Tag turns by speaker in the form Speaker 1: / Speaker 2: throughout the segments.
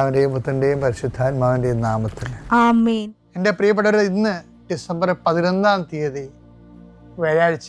Speaker 1: അവന്റെയും പുത്രന്റെയും പരിശുദ്ധാത്മാവിന്റെയും നാമത്തിൽ. എന്റെ പ്രിയപ്പെട്ടവർ ഇന്ന് ഡിസംബർ പതിനൊന്നാം തീയതി വ്യാഴാഴ്ച.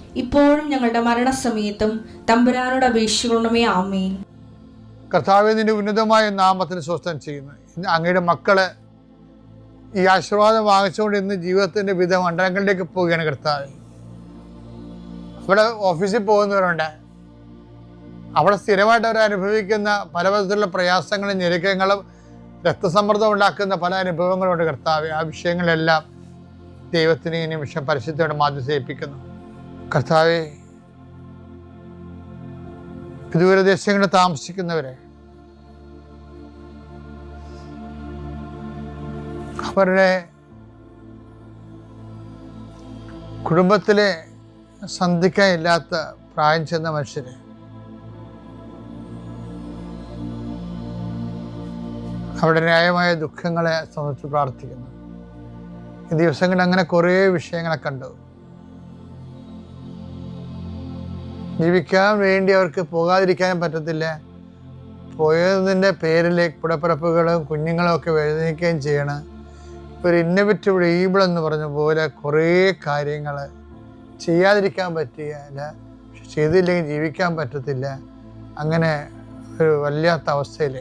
Speaker 2: ഇപ്പോഴും ഞങ്ങളുടെ മരണസമയത്തും തമ്പുരാനോട് അപേക്ഷിക്കണമേ ആമേൻ.
Speaker 1: കർത്താവെ നിന്റെ ഉന്നതമായ നാമത്തിന് സ്വസ്ഥം ചെയ്യുന്നു. അങ്ങയുടെ മക്കൾ ഈ ആശീർവാദം വാങ്ങിച്ചുകൊണ്ട് ഇന്ന് ജീവിതത്തിന്റെ വിധ മണ്ഡലങ്ങളിലേക്ക് പോവുകയാണ് കർത്താവ്. അവിടെ ഓഫീസിൽ പോകുന്നവരുണ്ട്. അവിടെ സ്ഥിരമായിട്ട് അവർ അനുഭവിക്കുന്ന പല വിധത്തിലുള്ള പ്രയാസങ്ങളും ഞെരുക്കങ്ങളും രക്തസമ്മർദ്ദം ഉണ്ടാക്കുന്ന പല അനുഭവങ്ങളുണ്ട് കർത്താവ്. ആ വിഷയങ്ങളെല്ലാം ദൈവത്തിന് ഈ നിമിഷം പരിശുദ്ധയുടെ മാധ്യസേൽപ്പിക്കുന്നു കർത്താവെ ദൂരദേശങ്ങളിൽ താമസിക്കുന്നവരെ അവരുടെ കുടുംബത്തിലെ സന്ധിക്കാൻ ഇല്ലാത്ത പ്രായം ചെന്ന മനുഷ്യര് അവരുടെ ന്യായമായ ദുഃഖങ്ങളെ സംബന്ധിച്ച് പ്രാർത്ഥിക്കുന്നു. ഈ ദിവസങ്ങളിൽ അങ്ങനെ കുറേ വിഷയങ്ങളെ കണ്ടു. ജീവിക്കാൻ വേണ്ടി അവർക്ക് പോകാതിരിക്കാനും പറ്റത്തില്ല. പോയതിന്റെ പേരിൽ കുടപ്പിറപ്പുകളും കുഞ്ഞുങ്ങളും ഒക്കെ വേദനിക്കുകയും ചെയ്യണം. ഒരു ഇന്നവേറ്റീവ് ഈബിൾ എന്ന് പറഞ്ഞ പോലെ കുറേ കാര്യങ്ങൾ ചെയ്യാതിരിക്കാൻ പറ്റില്ല. ചെയ്തില്ലെങ്കിൽ ജീവിക്കാൻ പറ്റത്തില്ല. അങ്ങനെ ഒരു വല്ലാത്ത അവസ്ഥയിൽ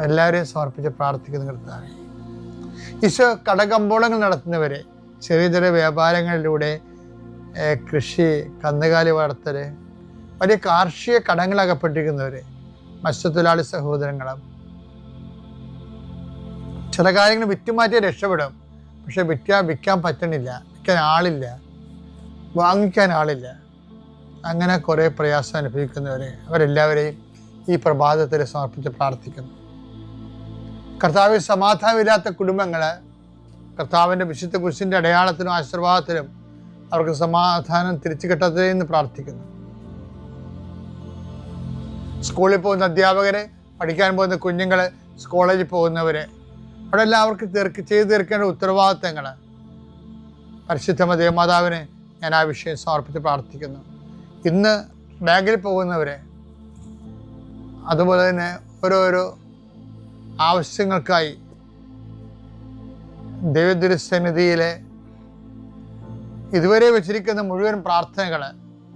Speaker 1: എല്ലാവരെയും സമർപ്പിച്ച് പ്രാർത്ഥിക്കുന്ന കൃത്യമാണ് ഈശോ കടകമ്പോളങ്ങൾ നടത്തുന്നവരെ ചെറിയ ചെറിയ വ്യാപാരങ്ങളിലൂടെ കൃഷി കന്നുകാലി വളർത്തൽ വലിയ കാർഷിക കടങ്ങളകപ്പെട്ടിരിക്കുന്നവർ മത്സ്യത്തൊഴിലാളി സഹോദരങ്ങളും. ചില കാര്യങ്ങൾ വിറ്റുമാറ്റി രക്ഷപ്പെടും. പക്ഷെ വിറ്റാ വിൽക്കാൻ പറ്റണില്ല വിൽക്കാൻ ആളില്ല വാങ്ങിക്കാൻ ആളില്ല. അങ്ങനെ കുറേ പ്രയാസം അനുഭവിക്കുന്നവരെ അവരെല്ലാവരെയും ഈ പ്രഭാതത്തിൽ സമർപ്പിച്ച് പ്രാർത്ഥിക്കുന്നു. കർത്താവിൽ സമാധാനമില്ലാത്ത കുടുംബങ്ങൾ കർത്താവിന്റെ വിശുദ്ധ കുരിശിന്റെ അടയാളത്തിനും ആശീർവാദത്തിനും അവർക്ക് സമാധാനം തിരിച്ചു കിട്ടട്ടെ എന്ന് പ്രാർത്ഥിക്കുന്നു. സ്കൂളിൽ പോകുന്ന അധ്യാപകരെ പഠിക്കാൻ പോകുന്ന കുഞ്ഞുങ്ങൾ കോളേജിൽ പോകുന്നവരെ അവിടെ എല്ലാവർക്കും തീർക്ക് ചെയ്തു തീർക്കേണ്ട ഉത്തരവാദിത്തങ്ങൾ പരിശുദ്ധമ ദേവമാതാവിനെ ഞാൻ ആ വിഷയം സമർപ്പിച്ച് പ്രാർത്ഥിക്കുന്നു. ഇന്ന് ബാങ്കിൽ പോകുന്നവരെ അതുപോലെ തന്നെ ഓരോരോ ആവശ്യങ്ങൾക്കായി ദൈവദുരസന്നിധിയിലെ ഇതുവരെ വെച്ചിരിക്കുന്ന മുഴുവൻ പ്രാർത്ഥനകൾ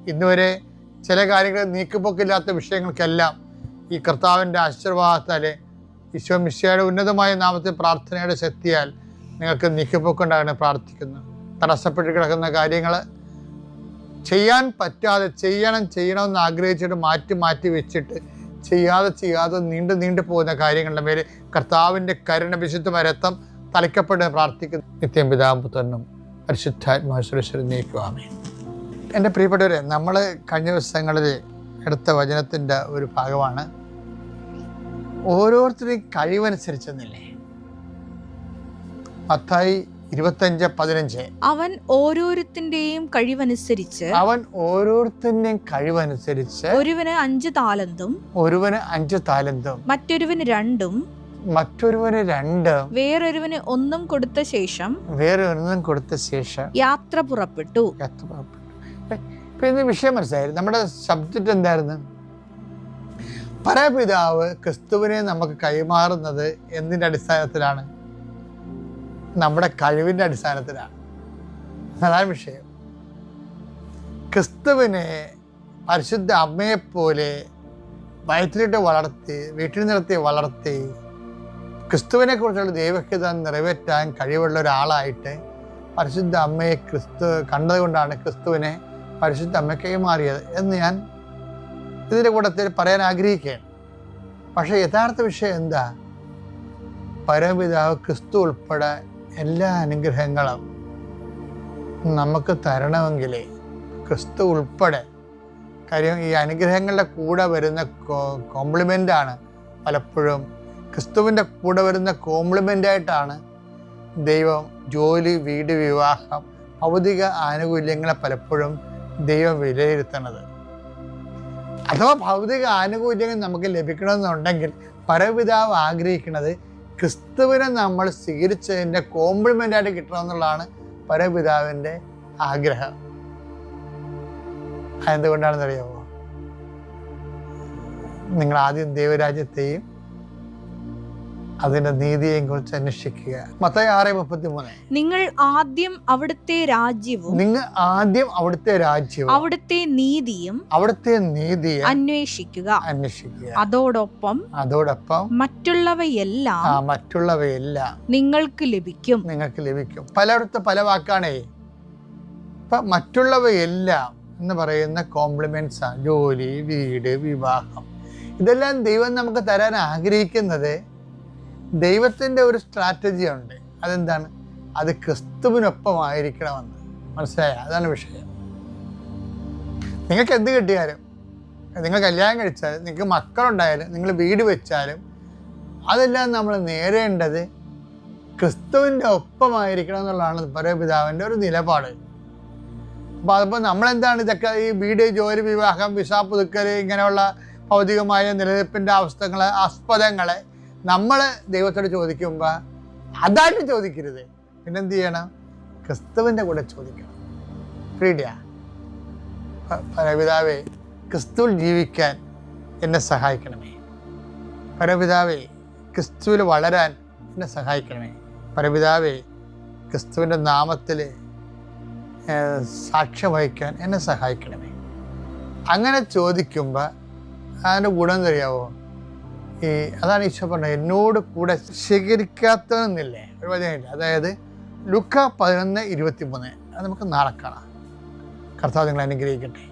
Speaker 1: ഇന്നുവരെ ചില കാര്യങ്ങൾ നീക്കുപോക്കില്ലാത്ത വിഷയങ്ങൾക്കെല്ലാം ഈ കർത്താവിന്റെ ആശീർവാദത്താൽ ഈശോ മിശിയുടെ ഉന്നതമായ നാമത്തെ പ്രാർത്ഥനയുടെ ശക്തിയാൽ നിങ്ങൾക്ക് നീക്കുപോക്കുണ്ടാകണം പ്രാർത്ഥിക്കുന്നു. തടസ്സപ്പെട്ട് കിടക്കുന്ന കാര്യങ്ങൾ ചെയ്യാൻ പറ്റാതെ ചെയ്യണം ചെയ്യണമെന്ന് ആഗ്രഹിച്ചിട്ട് മാറ്റി മാറ്റി വെച്ചിട്ട് ചെയ്യാതെ ചെയ്യാതെ നീണ്ടു നീണ്ടു പോകുന്ന കാര്യങ്ങളുടെ മേലെ കർത്താവിന്റെ കരുണ വിശുദ്ധ രക്തം തലയ്ക്കപ്പെട്ട് പ്രാർത്ഥിക്കുന്നു. നിത്യം പിതാമ്പുത്തനും പരിശുദ്ധാത്മാശ്വരശ്വരം നീക്കുവാമേ എന്റെ പ്രിയപ്പെട്ടവരെ നമ്മൾ കഴിഞ്ഞ ദിവസങ്ങളിൽ എടുത്ത വചനത്തിന്റെ ഒരു ഭാഗമാണ് ഓരോരുത്തരുടെയും കഴിവനുസരിച്ചെന്നില്ലേ? പത്തായി ഇരുപത്തഞ്ച് പതിനഞ്ച്.
Speaker 3: അവൻ ഓരോരുത്തരുടെയും കഴിവനുസരിച്ച്
Speaker 1: അവൻ ഓരോരുത്തരുടെയും കഴിവനുസരിച്ച്
Speaker 3: ഒരുവന് അഞ്ച് താലന്തും
Speaker 1: ഒരുവന് അഞ്ച് താലന്തും
Speaker 3: മറ്റൊരുവന് രണ്ടും
Speaker 1: മറ്റൊരുവന് രണ്ട്.
Speaker 3: വേറൊരുവന് ഒന്നും കൊടുത്ത ശേഷം
Speaker 1: വേറൊരുന്നും കൊടുത്ത ശേഷം
Speaker 3: യാത്ര പുറപ്പെട്ടു.
Speaker 1: യാത്ര പുറപ്പെട്ടു. ഇപ്പൊ ഇന്ന് വിഷയം മനസ്സിലായി നമ്മുടെ സബ്ജക്റ്റ് എന്തായിരുന്നു? പരപിതാവ് ക്രിസ്തുവിനെ നമുക്ക് കൈമാറുന്നത് എന്തിന്റെ അടിസ്ഥാനത്തിലാണ്? നമ്മുടെ കഴിവിന്റെ അടിസ്ഥാനത്തിലാണ്. അതാണ് വിഷയം. ക്രിസ്തുവിനെ പരിശുദ്ധ അമ്മയെപ്പോലെ വയറ്റിലിട്ട് വളർത്തി വീട്ടിൽ നിർത്തി വളർത്തി ക്രിസ്തുവിനെ കുറിച്ചുള്ള ദൈവഹിതം നിറവേറ്റാൻ കഴിവുള്ള ഒരാളായിട്ട് പരിശുദ്ധ അമ്മയെ ക്രിസ്തു കണ്ടതുകൊണ്ടാണ് ക്രിസ്തുവിനെ പരിശുദ്ധ അമ്മ കൈമാറിയത് എന്ന് ഞാൻ ഇതിന്റെ കൂട്ടത്തിൽ പറയാൻ ആഗ്രഹിക്കുകയാണ്. പക്ഷേ യഥാർത്ഥ വിഷയം എന്താ? പരമപിതാവ് ക്രിസ്തു ഉൾപ്പെടെ എല്ലാ അനുഗ്രഹങ്ങളും നമുക്ക് തരണമെങ്കിൽ ക്രിസ്തു ഉൾപ്പെടെ കാര്യം ഈ അനുഗ്രഹങ്ങളുടെ കൂടെ വരുന്ന കോംപ്ലിമെന്റാണ് പലപ്പോഴും ക്രിസ്തുവിന്റെ കൂടെ വരുന്ന കോംപ്ലിമെന്റ് ആയിട്ടാണ് ദൈവം ജോലി വീട് വിവാഹം ഭൗതിക ആനുകൂല്യങ്ങളെ പലപ്പോഴും ദൈവം വിലയിരുത്തണത് അഥവാ ഭൗതിക ആനുകൂല്യങ്ങൾ നമുക്ക് ലഭിക്കണമെന്നുണ്ടെങ്കിൽ പരപിതാവ് ആഗ്രഹിക്കുന്നത് ക്രിസ്തുവിനെ നമ്മൾ സ്വീകരിച്ചതിന്റെ കോംപ്ലിമെന്റ് ആയിട്ട് കിട്ടണമെന്നുള്ളതാണ് പരപിതാവിന്റെ ആഗ്രഹം. അതെന്തുകൊണ്ടാണെന്ന് അറിയാമോ നിങ്ങൾ ആദ്യം ദൈവരാജ്യത്തെയും അതിന്റെ നീതിയെയും കുറിച്ച് അന്വേഷിക്കുക. മത്തായി ആറ് മുപ്പത്തി മൂന്ന്
Speaker 3: നിങ്ങൾ ആദ്യം അവിടുത്തെ രാജ്യവും
Speaker 1: നിങ്ങൾ ആദ്യം അവിടുത്തെ രാജ്യവും
Speaker 3: അവിടുത്തെ നീതിയും
Speaker 1: അവിടുത്തെ നീതിയും
Speaker 3: അന്വേഷിക്കുക.
Speaker 1: അന്വേഷിക്കുക.
Speaker 3: അതോടൊപ്പം
Speaker 1: അതോടൊപ്പം
Speaker 3: മറ്റുള്ളവയെല്ലാം
Speaker 1: ആ മറ്റുള്ളവയെല്ലാം
Speaker 3: നിങ്ങൾക്ക് ലഭിക്കും.
Speaker 1: നിങ്ങൾക്ക് ലഭിക്കും. പലയിടത്ത് പല വാക്കാണേ. ഇപ്പൊ മറ്റുള്ളവയെല്ലാം എന്ന് പറയുന്ന കോംപ്ലിമെന്റ്സ് ആണ് ജോലി വീട് വിവാഹം. ഇതെല്ലാം ദൈവം നമുക്ക് തരാൻ ആഗ്രഹിക്കുന്നത് ദൈവത്തിന്റെ ഒരു സ്ട്രാറ്റജി ഉണ്ട്. അതെന്താണ്? അത് ക്രിസ്തുവിനൊപ്പമായിരിക്കണമെന്ന്. മനസ്സിലായ? അതാണ് വിഷയം. നിങ്ങൾക്ക് എന്ത് കിട്ടിയാലും നിങ്ങൾ കല്യാണം കഴിച്ചാലും നിങ്ങൾക്ക് മക്കളുണ്ടായാലും നിങ്ങൾ വീട് വെച്ചാലും അതെല്ലാം നമ്മൾ നേരേണ്ടത് ക്രിസ്തുവിന്റെ ഒപ്പമായിരിക്കണം എന്നുള്ളതാണ് പരപിതാവിന്റെ ഒരു നിലപാട്. അപ്പോൾ അതിപ്പോൾ നമ്മളെന്താണ് ഇതൊക്കെ ഈ വീട് ജോലി വിവാഹം വിസ പുതുക്കൽ ഇങ്ങനെയുള്ള ഭൗതികമായ നിലനിൽപ്പിന്റെ അവസ്ഥകളെ ആസ്പദങ്ങളെ നമ്മൾ ദൈവത്തോട് ചോദിക്കുമ്പോൾ അതായിട്ട് ചോദിക്കരുത്. പിന്നെന്ത് ചെയ്യണം? ക്രിസ്തുവിന്റെ കൂടെ ചോദിക്കണം. ഫ്രീഡിയാ പരപിതാവേ ക്രിസ്തുവിൽ ജീവിക്കാൻ എന്നെ സഹായിക്കണമേ. പരപിതാവേ ക്രിസ്തുവിൽ വളരാൻ എന്നെ സഹായിക്കണമേ. പരപിതാവേ ക്രിസ്തുവിന്റെ നാമത്തിൽ സാക്ഷ്യം വഹിക്കാൻ എന്നെ സഹായിക്കണമേ. അങ്ങനെ ചോദിക്കുമ്പോൾ അതിന്റെ ഗുണം അറിയാവോ ഈ അതാണ് ഈശോ പറഞ്ഞത് എന്നോട് കൂടെ സ്വീകരിക്കാത്തതെന്നില്ലേ ഒരു വചനമില്ല അതായത് ലുക്ക പതിനൊന്ന് ഇരുപത്തി മൂന്ന് അത് നമുക്ക് നാളെ കാണാം. കർത്താവ് നിങ്ങൾ അനുഗ്രഹിക്കട്ടെ.